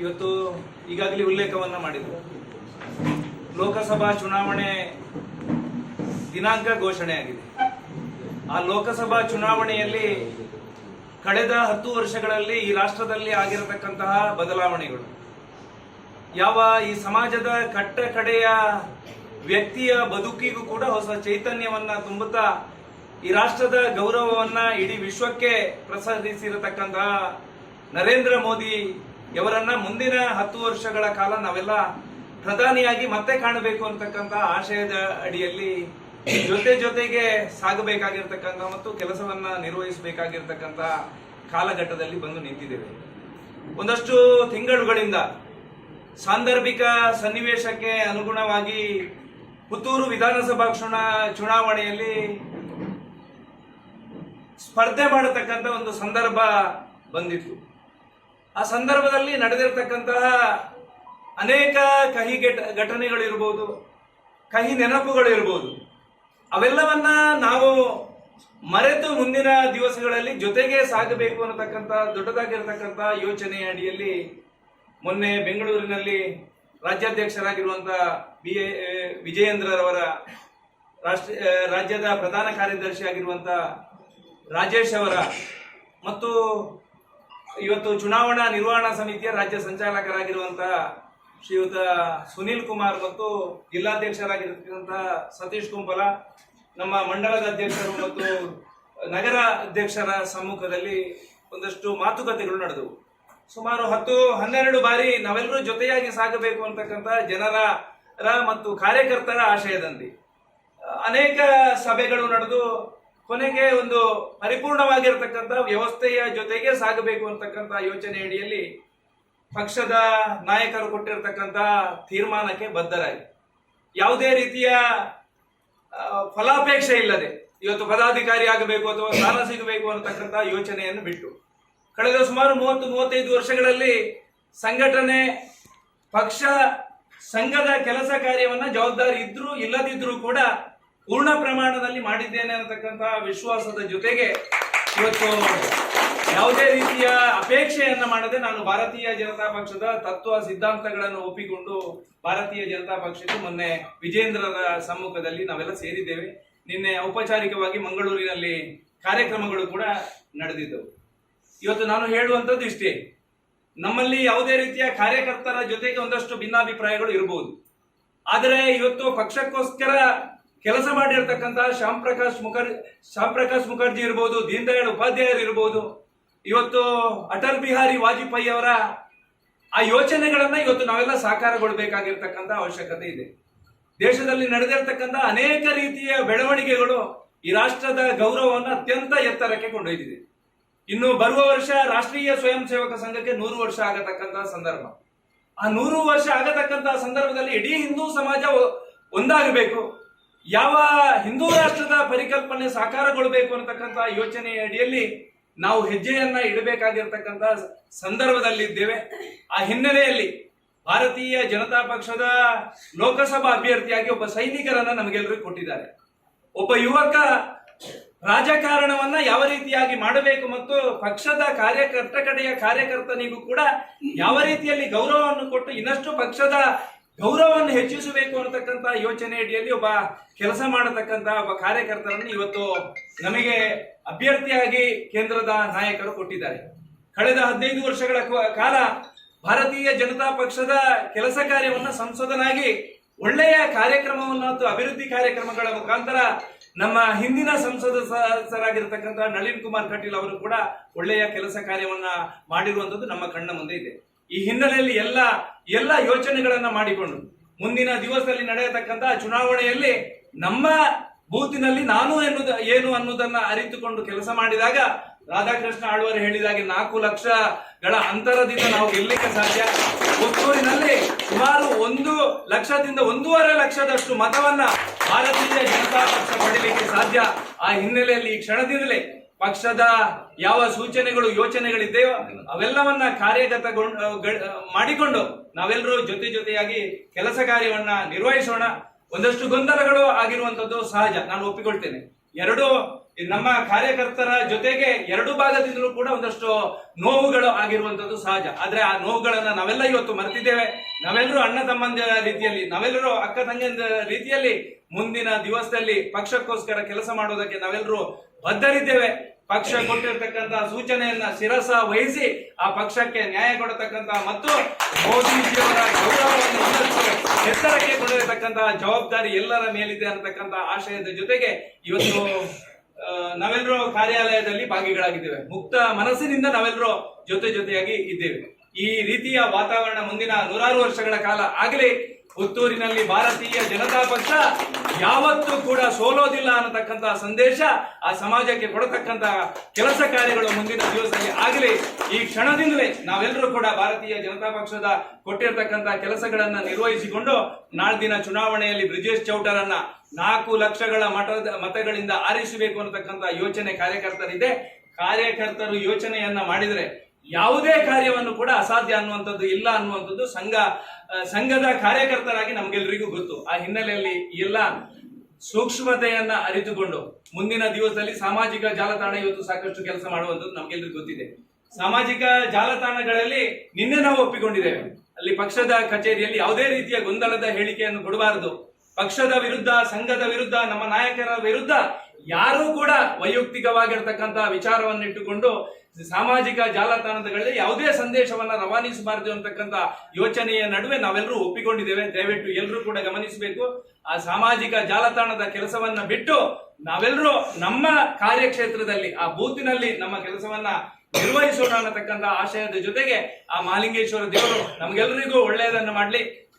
ಇವತ್ತು ಈಗಾಗಲೇ ಉಲ್ಲೇಖವನ್ನ ಮಾಡಿದ್ರು. ಲೋಕಸಭಾ ಚುನಾವಣೆ ದಿನಾಂಕ ಘೋಷಣೆಯಾಗಿದೆ. ಆ ಲೋಕಸಭಾ ಚುನಾವಣೆಯಲ್ಲಿ ಕಳೆದ ಹತ್ತು ವರ್ಷಗಳಲ್ಲಿ ಈ ರಾಷ್ಟ್ರದಲ್ಲಿ ಆಗಿರತಕ್ಕಂತಹ ಬದಲಾವಣೆಗಳು. ಯಾವ ಈ ಸಮಾಜದ ಕಟ್ಟ ಕಡೆಯ ವ್ಯಕ್ತಿಯ ಬದುಕಿಗೂ ಕೂಡ ಹೊಸ ಚೈತನ್ಯವನ್ನ ತುಂಬುತ್ತಾ ಈ ರಾಷ್ಟ್ರದ ಗೌರವವನ್ನ ಇಡೀ ವಿಶ್ವಕ್ಕೆ ಪ್ರಸಾದಿಸಿರತಕ್ಕಂತಹ ನರೇಂದ್ರ ಮೋದಿ ಅವರನ್ನ ಮುಂದಿನ ಹತ್ತು ವರ್ಷಗಳ ಕಾಲ ನಾವೆಲ್ಲ ಪ್ರಧಾನಿಯಾಗಿ ಮತ್ತೆ ಕಾಣಬೇಕು ಅಂತಕ್ಕಂಥ ಆಶಯದ ಅಡಿಯಲ್ಲಿ ಜೊತೆ ಜೊತೆಗೆ ಸಾಗಬೇಕಾಗಿರ್ತಕ್ಕಂಥ ಮತ್ತು ಕೆಲಸವನ್ನ ನಿರ್ವಹಿಸಬೇಕಾಗಿರ್ತಕ್ಕಂಥ ಕಾಲಘಟ್ಟದಲ್ಲಿ ಬಂದು ನಿಂತಿದ್ದೇವೆ. ಒಂದಷ್ಟು ತಿಂಗಳುಗಳಿಂದ ಸಾಂದರ್ಭಿಕ ಸನ್ನಿವೇಶಕ್ಕೆ ಅನುಗುಣವಾಗಿ ಪುತ್ತೂರು ವಿಧಾನಸಭಾ ಚುನಾ ಚುನಾವಣೆಯಲ್ಲಿ ಸ್ಪರ್ಧೆ ಮಾಡತಕ್ಕಂಥ ಒಂದು ಸಂದರ್ಭ ಬಂದಿತ್ತು. ಆ ಸಂದರ್ಭದಲ್ಲಿ ನಡೆದಿರ್ತಕ್ಕಂತಹ ಅನೇಕ ಕಹಿ ಘಟ ಘಟನೆಗಳಿರ್ಬೋದು, ಕಹಿ ನೆನಪುಗಳಿರ್ಬೋದು, ಅವೆಲ್ಲವನ್ನ ನಾವು ಮರೆತು ಮುಂದಿನ ದಿವಸಗಳಲ್ಲಿ ಜೊತೆಗೆ ಸಾಗಬೇಕು ಅನ್ನತಕ್ಕಂಥ ದೊಡ್ಡದಾಗಿರ್ತಕ್ಕಂಥ ಯೋಚನೆಯ ಅಡಿಯಲ್ಲಿ ಮೊನ್ನೆ ಬೆಂಗಳೂರಿನಲ್ಲಿ ರಾಜ್ಯಾಧ್ಯಕ್ಷರಾಗಿರುವಂಥ ಬಿ ಎ ವಿಜಯೇಂದ್ರರವರ ರಾಷ್ಟ್ರ ರಾಜ್ಯದ ಪ್ರಧಾನ ಕಾರ್ಯದರ್ಶಿ ಆಗಿರುವಂಥ ರಾಜೇಶ್ ಅವರ ಮತ್ತು ಇವತ್ತು ಚುನಾವಣಾ ನಿರ್ವಹಣಾ ಸಮಿತಿಯ ರಾಜ್ಯ ಸಂಚಾಲಕರಾಗಿರುವಂತಹ ಶ್ರೀಯುತ ಸುನೀಲ್ ಕುಮಾರ್ ಮತ್ತು ಜಿಲ್ಲಾಧ್ಯಕ್ಷರಾಗಿರ್ತಕ್ಕಂತಹ ಸತೀಶ್ ಕುಂಬಲ ನಮ್ಮ ಮಂಡಲದ ಅಧ್ಯಕ್ಷರು ಮತ್ತು ನಗರ ಅಧ್ಯಕ್ಷರ ಸಮ್ಮುಖದಲ್ಲಿ ಒಂದಷ್ಟು ಮಾತುಕತೆಗಳು ನಡೆದವು. ಸುಮಾರು ಹತ್ತು, ಹನ್ನೆರಡು ಬಾರಿ ನಾವೆಲ್ಲರೂ ಜೊತೆಯಾಗಿ ಸಾಗಬೇಕು ಅಂತಕ್ಕಂಥ ಜನರ ಮತ್ತು ಕಾರ್ಯಕರ್ತರ ಆಶಯದಂತೆ. ಅನೇಕ ಸಭೆಗಳು ನಡೆದು ಕೊನೆಗೆ ಒಂದು ಪರಿಪೂರ್ಣವಾಗಿರತಕ್ಕಂಥ ವ್ಯವಸ್ಥೆಯ ಜೊತೆಗೆ ಸಾಗಬೇಕು ಅಂತಕ್ಕಂಥ ಯೋಚನೆ ಅಡಿಯಲ್ಲಿ ಪಕ್ಷದ ನಾಯಕರು ಕೊಟ್ಟಿರತಕ್ಕಂಥ ತೀರ್ಮಾನಕ್ಕೆ ಬದ್ಧರಾಗಿ. ಯಾವುದೇ ರೀತಿಯ ಫಲಾಪೇಕ್ಷೆ ಇಲ್ಲದೆ ಇವತ್ತು ಪದಾಧಿಕಾರಿ ಆಗಬೇಕು ಅಥವಾ ಸ್ಥಾನ ಸಿಗಬೇಕು ಅನ್ನತಕ್ಕಂಥ ಯೋಚನೆಯನ್ನು ಬಿಟ್ಟು, ಕಳೆದ ಸುಮಾರು ಮೂವತ್ತು, ಮೂವತ್ತೈದು ವರ್ಷಗಳಲ್ಲಿ ಸಂಘಟನೆ, ಪಕ್ಷ, ಸಂಘದ ಕೆಲಸ ಕಾರ್ಯವನ್ನ ಜವಾಬ್ದಾರಿ ಇದ್ರೂ ಇಲ್ಲದಿದ್ರೂ ಕೂಡ ಪೂರ್ಣ ಪ್ರಮಾಣದಲ್ಲಿ ಮಾಡಿದ್ದೇನೆ ಅನ್ನತಕ್ಕಂತಹ ವಿಶ್ವಾಸದ ಜೊತೆಗೆ ಇವತ್ತು ಯಾವುದೇ ರೀತಿಯ ಅಪೇಕ್ಷೆಯನ್ನ ಮಾಡದೆ ನಾನು ಭಾರತೀಯ ಜನತಾ ಪಕ್ಷದ ತತ್ವ ಸಿದ್ಧಾಂತಗಳನ್ನು ಒಪ್ಪಿಕೊಂಡು ಭಾರತೀಯ ಜನತಾ ಪಕ್ಷಕ್ಕೆ ಮೊನ್ನೆ ವಿಜೇಂದ್ರರ ಸಮ್ಮುಖದಲ್ಲಿ ನಾವೆಲ್ಲ ಸೇರಿದ್ದೇವೆ. ನಿನ್ನೆ ಔಪಚಾರಿಕವಾಗಿ ಮಂಗಳೂರಿನಲ್ಲಿ ಕಾರ್ಯಕ್ರಮಗಳು ಕೂಡ ನಡೆದಿದ್ದವು. ಇವತ್ತು ನಾನು ಹೇಳುವಂಥದ್ದು ಇಷ್ಟೇ. ನಮ್ಮಲ್ಲಿ ಯಾವುದೇ ರೀತಿಯ ಕಾರ್ಯಕರ್ತರ ಜೊತೆಗೆ ಒಂದಷ್ಟು ಭಿನ್ನಾಭಿಪ್ರಾಯಗಳು ಇರಬಹುದು ಆದರೆ ಇವತ್ತು ಪಕ್ಷಕ್ಕೋಸ್ಕರ ಕೆಲಸ ಮಾಡಿರ್ತಕ್ಕಂತಹ ಶ್ಯಾಮ್ ಪ್ರಕಾಶ್ ಮುಖರ್ಜಿ ಶ್ಯಾಮ್ ಪ್ರಕಾಶ್ ಮುಖರ್ಜಿ ಇರ್ಬೋದು, ದೀನ್ ದಯಾಳ್ ಉಪಾಧ್ಯಾಯರು ಇರ್ಬೋದು, ಇವತ್ತು ಅಟಲ್ ಬಿಹಾರಿ ವಾಜಪೇಯಿ ಅವರ ಆ ಯೋಚನೆಗಳನ್ನ ಇವತ್ತು ನಾವೆಲ್ಲ ಸಾಕಾರಗೊಳ್ಬೇಕಾಗಿರ್ತಕ್ಕಂಥ ಅವಶ್ಯಕತೆ ಇದೆ. ದೇಶದಲ್ಲಿ ನಡೆದಿರ್ತಕ್ಕಂಥ ಅನೇಕ ರೀತಿಯ ಬೆಳವಣಿಗೆಗಳು ಈ ರಾಷ್ಟ್ರದ ಗೌರವವನ್ನು ಅತ್ಯಂತ ಎತ್ತರಕ್ಕೆ ಕೊಂಡೊಯ್ದಿದೆ. ಇನ್ನು ಬರುವ ವರ್ಷ ರಾಷ್ಟ್ರೀಯ ಸ್ವಯಂ ಸೇವಕ ಸಂಘಕ್ಕೆ ನೂರು ವರ್ಷ ಆಗತಕ್ಕಂತಹ ಸಂದರ್ಭ. ಆ ನೂರು ವರ್ಷ ಆಗತಕ್ಕಂತಹ ಸಂದರ್ಭದಲ್ಲಿ ಇಡೀ ಹಿಂದೂ ಸಮಾಜ ಒಂದಾಗಬೇಕು. ಯಾವ ಹಿಂದೂ ರಾಷ್ಟ್ರದ ಪರಿಕಲ್ಪನೆ ಸಾಕಾರಗೊಳ್ಬೇಕು ಅನ್ನತಕ್ಕಂಥ ಯೋಚನೆಯ ಅಡಿಯಲ್ಲಿ ನಾವು ಹೆಜ್ಜೆಯನ್ನ ಇಡಬೇಕಾಗಿರ್ತಕ್ಕಂಥ ಸಂದರ್ಭದಲ್ಲಿದ್ದೇವೆ ಆ ಹಿನ್ನೆಲೆಯಲ್ಲಿ ಭಾರತೀಯ ಜನತಾ ಪಕ್ಷದ ಲೋಕಸಭಾ ಅಭ್ಯರ್ಥಿಯಾಗಿ ಒಬ್ಬ ಸೈನಿಕರನ್ನ ನಮಗೆಲ್ಲರಿಗೂ ಕೊಟ್ಟಿದ್ದಾರೆ. ಒಬ್ಬ ಯುವಕ ರಾಜಕಾರಣವನ್ನ ಯಾವ ರೀತಿಯಾಗಿ ಮಾಡಬೇಕು ಮತ್ತು ಪಕ್ಷದ ಕಾರ್ಯಕರ್ತ ಕಡೆಯ ಕಾರ್ಯಕರ್ತನಿಗೂ ಕೂಡ ಯಾವ ರೀತಿಯಲ್ಲಿ ಗೌರವವನ್ನು ಕೊಟ್ಟು ಇನ್ನಷ್ಟು ಪಕ್ಷದ ಗೌರವವನ್ನು ಹೆಚ್ಚಿಸಬೇಕು ಅನ್ನತಕ್ಕಂತ ಯೋಚನೆ ಅಡಿಯಲ್ಲಿ ಒಬ್ಬ ಕೆಲಸ ಮಾಡತಕ್ಕಂತ ಒಬ್ಬ ಕಾರ್ಯಕರ್ತರನ್ನು ಇವತ್ತು ನಮಗೆ ಅಭ್ಯರ್ಥಿಯಾಗಿ ಕೇಂದ್ರದ ನಾಯಕರು ಕೊಟ್ಟಿದ್ದಾರೆ. ಕಳೆದ ಹದಿನೈದು ವರ್ಷಗಳ ಕಾಲ ಭಾರತೀಯ ಜನತಾ ಪಕ್ಷದ ಕೆಲಸ ಕಾರ್ಯವನ್ನು ಸಂಸದನಾಗಿ ಒಳ್ಳೆಯ ಕಾರ್ಯಕ್ರಮವನ್ನು ಮತ್ತು ಅಭಿವೃದ್ಧಿ ಕಾರ್ಯಕ್ರಮಗಳ ಮುಖಾಂತರ ನಮ್ಮ ಹಿಂದಿನ ಸಂಸದ ಸದಸ್ಯರಾಗಿರ್ತಕ್ಕಂಥ ನಳಿನ್ ಕುಮಾರ್ ಕಟೀಲ್ ಅವರು ಕೂಡ ಒಳ್ಳೆಯ ಕೆಲಸ ಕಾರ್ಯವನ್ನ ಮಾಡಿರುವಂತದ್ದು ನಮ್ಮ ಕಣ್ಣ ಮುಂದೆ ಇದೆ. ಈ ಹಿನ್ನೆಲೆಯಲ್ಲಿ ಎಲ್ಲ ಎಲ್ಲ ಯೋಚನೆಗಳನ್ನ ಮಾಡಿಕೊಂಡು ಮುಂದಿನ ದಿವಸದಲ್ಲಿ ನಡೆಯತಕ್ಕಂತಹ ಚುನಾವಣೆಯಲ್ಲಿ ನಮ್ಮ ಬೂತಿನಲ್ಲಿ ನಾನು ಎನ್ನುವುದು ಏನು ಅನ್ನೋದನ್ನ ಅರಿತುಕೊಂಡು ಕೆಲಸ ಮಾಡಿದಾಗ ರಾಧಾಕೃಷ್ಣ ಆಳ್ವರು ಹೇಳಿದಾಗೆ ನಾಲ್ಕು ಲಕ್ಷಗಳ ಅಂತರದಿಂದ ನಾವು ಗೆಲ್ಲಲಿಕ್ಕೆ ಸಾಧ್ಯ. ಪುತ್ತೂರಿನಲ್ಲಿ ಸುಮಾರು ಒಂದು ಲಕ್ಷದಿಂದ ಒಂದೂವರೆ ಲಕ್ಷದಷ್ಟು ಮತವನ್ನ ಭಾರತೀಯ ಜನತಾ ಪಕ್ಷ ಪಡೆಯಲಿಕ್ಕೆ ಸಾಧ್ಯ. ಆ ಹಿನ್ನೆಲೆಯಲ್ಲಿ ಈ ಕ್ಷಣದಿಂದಲೇ ಪಕ್ಷದ ಯಾವ ಸೂಚನೆಗಳು ಯೋಚನೆಗಳಿದೆಯೋ ಅವೆಲ್ಲವನ್ನ ಕಾರ್ಯಗತಗೊಂಡ ಮಾಡಿಕೊಂಡು ನಾವೆಲ್ಲರೂ ಜೊತೆ ಜೊತೆಯಾಗಿ ಕೆಲಸ ಕಾರ್ಯವನ್ನ ನಿರ್ವಹಿಸೋಣ. ಒಂದಷ್ಟು ಗೊಂದಲಗಳು ಆಗಿರುವಂತದ್ದು ಸಹಜ. ನಾನು ಒಪ್ಪಿಕೊಳ್ತೇನೆ. ಎರಡು ನಮ್ಮ ಕಾರ್ಯಕರ್ತರ ಜೊತೆಗೆ ಎರಡು ಭಾಗದಿಂದಲೂ ಕೂಡ ಒಂದಷ್ಟು ನೋವುಗಳು ಆಗಿರುವಂತದ್ದು ಸಹಜ. ಆದ್ರೆ ಆ ನೋವುಗಳನ್ನ ನಾವೆಲ್ಲ ಇವತ್ತು ಮರೆತಿದ್ದೇವೆ. ನಾವೆಲ್ಲರೂ ಅಣ್ಣ ತಮ್ಮಂದ ರೀತಿಯಲ್ಲಿ, ನಾವೆಲ್ಲರೂ ಅಕ್ಕ ತಂಗಿಯ ರೀತಿಯಲ್ಲಿ ಮುಂದಿನ ದಿವಸದಲ್ಲಿ ಪಕ್ಷಕ್ಕೋಸ್ಕರ ಕೆಲಸ ಮಾಡುವುದಕ್ಕೆ ನಾವೆಲ್ಲರೂ ಬದ್ಧರಿದ್ದೇವೆ. ಪಕ್ಷ ಕೊಟ್ಟಿರ್ತಕ್ಕಂತಹ ಸೂಚನೆಯನ್ನ ಶಿರಸ ವಹಿಸಿ ಆ ಪಕ್ಷಕ್ಕೆ ನ್ಯಾಯ ಕೊಡತಕ್ಕಂತಹ ಮತ್ತು ಮೋದಿಜಿಯವರ ಗೌರವವನ್ನು ಎತ್ತರಕ್ಕೆ ಕೊಡಿರತಕ್ಕಂತಹ ಜವಾಬ್ದಾರಿ ಎಲ್ಲರ ಮೇಲಿದೆ ಅನ್ನತಕ್ಕಂತಹ ಆಶಯದ ಜೊತೆಗೆ ಇವತ್ತು ನಾವೆಲ್ಲರೂ ಕಾರ್ಯಾಲಯದಲ್ಲಿ ಭಾಗಿಗಳಾಗಿದ್ದೇವೆ. ಮುಕ್ತ ಮನಸ್ಸಿನಿಂದ ನಾವೆಲ್ಲರೂ ಜೊತೆ ಜೊತೆಯಾಗಿ ಇದ್ದೇವೆ. ಈ ರೀತಿಯ ವಾತಾವರಣ ಮುಂದಿನ ನೂರಾರು ವರ್ಷಗಳ ಕಾಲ ಆಗಲೇ ಪುತ್ತೂರಿನಲ್ಲಿ ಭಾರತೀಯ ಜನತಾ ಪಕ್ಷ ಯಾವತ್ತೂ ಕೂಡ ಸೋಲೋದಿಲ್ಲ ಅನ್ನತಕ್ಕಂತಹ ಸಂದೇಶ ಆ ಸಮಾಜಕ್ಕೆ ಕೊಡತಕ್ಕಂತಹ ಕೆಲಸ ಕಾರ್ಯಗಳು ಮುಂದಿನ ದಿವಸದಲ್ಲಿ ಆಗಲಿ. ಈ ಕ್ಷಣದಿಂದಲೇ ನಾವೆಲ್ಲರೂ ಕೂಡ ಭಾರತೀಯ ಜನತಾ ಪಕ್ಷದ ಕೊಟ್ಟಿರತಕ್ಕಂತಹ ಕೆಲಸಗಳನ್ನ ನಿರ್ವಹಿಸಿಕೊಂಡು ನಾಳ್ದಿನ ಚುನಾವಣೆಯಲ್ಲಿ ಬ್ರಿಜೇಶ್ ಚೌಟರನ್ನ ನಾಲ್ಕು ಲಕ್ಷಗಳ ಮಠದ ಮತಗಳಿಂದ ಆರಿಸಬೇಕು ಅನ್ನತಕ್ಕಂತಹ ಯೋಚನೆ ಕಾರ್ಯಕರ್ತರಿದೆ. ಕಾರ್ಯಕರ್ತರು ಯೋಚನೆಯನ್ನ ಮಾಡಿದರೆ ಯಾವುದೇ ಕಾರ್ಯವನ್ನು ಕೂಡ ಅಸಾಧ್ಯ ಅನ್ನುವಂಥದ್ದು ಇಲ್ಲ ಅನ್ನುವಂಥದ್ದು ಸಂಘ ಸಂಘದ ಕಾರ್ಯಕರ್ತರಾಗಿ ನಮ್ಗೆಲ್ರಿಗೂ ಗೊತ್ತು. ಆ ಹಿನ್ನೆಲೆಯಲ್ಲಿ ಎಲ್ಲ ಸೂಕ್ಷ್ಮತೆಯನ್ನ ಅರಿತುಕೊಂಡು ಮುಂದಿನ ದಿವಸದಲ್ಲಿ ಸಾಮಾಜಿಕ ಜಾಲತಾಣ ಇವತ್ತು ಸಾಕಷ್ಟು ಕೆಲಸ ಮಾಡುವಂಥದ್ದು ನಮ್ಗೆಲ್ರಿಗೂ ಗೊತ್ತಿದೆ. ಸಾಮಾಜಿಕ ಜಾಲತಾಣಗಳಲ್ಲಿ ನಿನ್ನೆ ನಾವು ಒಪ್ಪಿಕೊಂಡಿದ್ದೇವೆ. ಅಲ್ಲಿ ಪಕ್ಷದ ಕಚೇರಿಯಲ್ಲಿ ಯಾವುದೇ ರೀತಿಯ ಗೊಂದಲದ ಹೇಳಿಕೆಯನ್ನು ಕೊಡಬಾರದು. ಪಕ್ಷದ ವಿರುದ್ಧ, ಸಂಘದ ವಿರುದ್ಧ, ನಮ್ಮ ನಾಯಕರ ವಿರುದ್ಧ ಯಾರೂ ಕೂಡ ವೈಯಕ್ತಿಕವಾಗಿರ್ತಕ್ಕಂತ ವಿಚಾರವನ್ನು ಇಟ್ಟುಕೊಂಡು ಸಾಮಾಜಿಕ ಜಾಲತಾಣಗಳಲ್ಲಿ ಯಾವುದೇ ಸಂದೇಶವನ್ನ ರವಾನಿಸಬಾರದು ಅಂತಕ್ಕಂಥ ಯೋಚನೆಯ ನಡುವೆ ನಾವೆಲ್ಲರೂ ಒಪ್ಪಿಕೊಂಡಿದ್ದೇವೆ. ದಯವಿಟ್ಟು ಎಲ್ಲರೂ ಕೂಡ ಗಮನಿಸಬೇಕು. ಆ ಸಾಮಾಜಿಕ ಜಾಲತಾಣದ ಕೆಲಸವನ್ನ ಬಿಟ್ಟು ನಾವೆಲ್ಲರೂ ನಮ್ಮ ಕಾರ್ಯಕ್ಷೇತ್ರದಲ್ಲಿ, ಆ ಬೂತಿನಲ್ಲಿ ನಮ್ಮ ಕೆಲಸವನ್ನ ನಿರ್ವಹಿಸೋಣ ಅನ್ನತಕ್ಕಂತ ಆಶಯದ ಜೊತೆಗೆ ಆ ಮಾಲಿಂಗೇಶ್ವರ ದೇವರು ನಮ್ಗೆಲ್ಲರಿಗೂ ಒಳ್ಳೆಯದನ್ನು ಮಾಡ್ಲಿ.